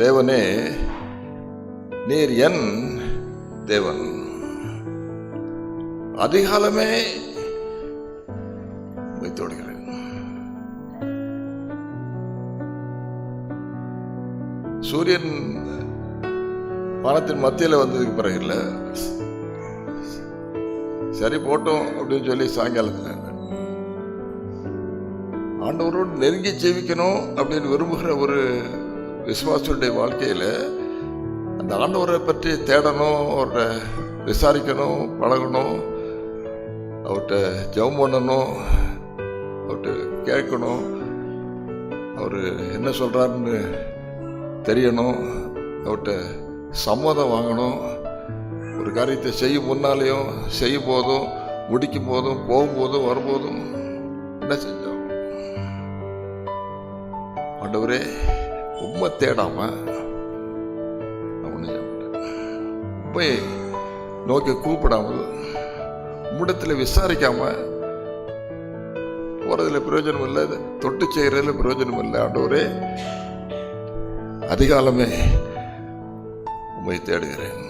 தேவனே நீர் என் தேவன். அதிகாலமே வைத்தோடுகிறேன் சூரியன் வானத்தின் மத்தியில் வந்ததுக்கு பிறகு இல்லை. சரி போட்டோம் அப்படின்னு சொல்லி சாயங்காலத்தில் ஆண்டவரோடு நெருங்கி ஜெயிக்கணும் அப்படின்னு விரும்புகிற ஒரு விசுவாசியுடைய வாழ்க்கையில் அந்த ஆண்டவரை பற்றி தேடணும் அவர்கிட்ட விசாரிக்கணும் பழகணும் அவர்கிட்ட ஜெபம் பண்ணணும் அவர்கிட்ட கேட்கணும் அவர் என்ன சொல்கிறாருன்னு தெரியணும் அவர்கிட்ட சம்மதம் வாங்கணும் ஒரு காரியத்தை செய்யும் முன்னாலேயும் செய்யும் போதும் முடிக்கும் போதும் போகும்போதும் வரும்போதும் என்ன செஞ்சோம்? ஆண்டவரே உண்மை தேடாம நான் நோக்கி கூப்பிடாமல் உம்மிடத்தில் விசாரிக்காம போறதுல பிரயோஜனம் இல்லை தொட்டு செய்கிறதுல பிரயோஜனம் இல்லை ஆண்டவரே. அதிகாலமே உண்மை தேடுகிறேன்.